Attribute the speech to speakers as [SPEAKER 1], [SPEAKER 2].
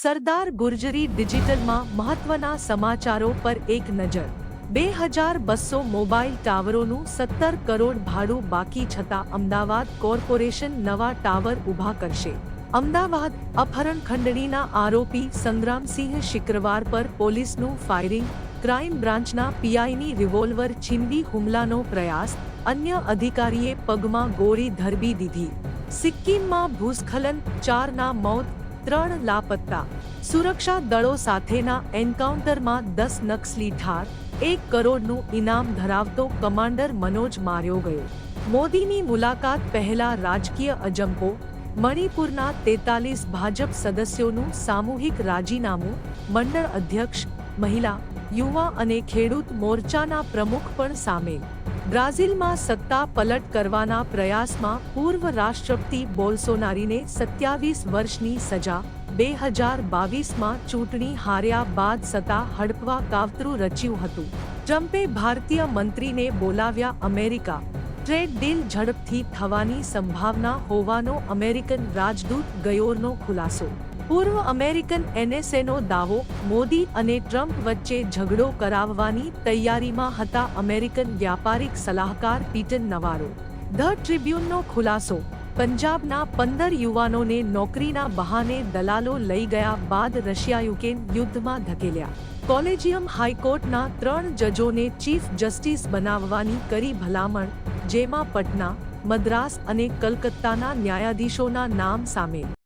[SPEAKER 1] સરદાર ગુર્જરી ડિજિટલમાં મહત્વના સમાચારો પર એક નજર. બે હજાર બસો મોબાઈલ ટાવરોનું સત્તર કરોડ ભાડું બાકી છતાં અમદાવાદ કોર્પોરેશન નવા ટાવર ઊભા કરશે. અમદાવાદ અપહરણ ખંડણીના આરોપી સંગ્રામસિંહ શુક્રવાર પર પોલીસનું ફાયરિંગ ક્રાઇમ બ્રાન્ચના પીઆઈની રિવોલ્વર છીનવી હુમલાનો પ્રયાસ, અન્ય અધિકારીએ પગમાં ગોળી ધરબી દીધી. સિક્કિમમાં ભૂસ્ખલન, ચારના મોત ત્રણ લાપત્તા. સુરક્ષા દળો સાથેના એન્કાઉન્ટરમાં દસ નક્સલી ઠાર, એક કરોડનું ઇનામ ધરાવતો કમાન્ડર મનોજ માર્યો ગયો. મોદીની મુલાકાત પહેલા રાજકીય અજંપો, મણિપુરના તેતાલીસ ભાજપ સદસ્યોનું સામૂહિક રાજીનામું, મંડળ અધ્યક્ષ, મહિલા, યુવા અને ખેડૂત મોરચાના પ્રમુખ પણ સામેલ. બ્રાઝિલમાં સત્તા પલટ કરવાના પ્રયાસમાં પૂર્વ રાષ્ટ્રપતિ બોલ્સોનારીને સત્યાવીસ વર્ષની સજા, બે હજાર બાવીસમાં ચૂંટણી હાર્યા બાદ સત્તા હડપવા કાવતરું રચ્યું હતું. ટ્રમ્પે ભારતીય મંત્રીને બોલાવ્યા અમેરિકા. ટ્રેડ ડીલ ઝડપથી થવાની સંભાવના હોવાનો અમેરિકન રાજદૂત ગયોરનો ખુલાસો. પૂર્વ અમેરિકન એનએસએનો દાવો મોદી અને ટ્રમ્પ વચ્ચે ઝઘડો કરાવવાની તૈયારીમાં હતા અમેરિકન વ્યાપારિક સલાહકાર પીટન નવારો. ધ ટ્રિબ્યુનનો ખુલાસો, પંજાબના પંદર યુવાનોને નોકરીના બહાને દલાલો લઈ ગયા બાદ રશિયા યુક્રેન યુદ્ધમાં ધકેલ્યા. કોલેજિયમ હાઈકોર્ટના ત્રણ જજોને ચીફ જસ્ટિસ બનાવવાની કરી ભલામણ, જેમાં પટના, મદ્રાસ અને કલકત્તાના ન્યાયાધીશોના નામ સામેલ.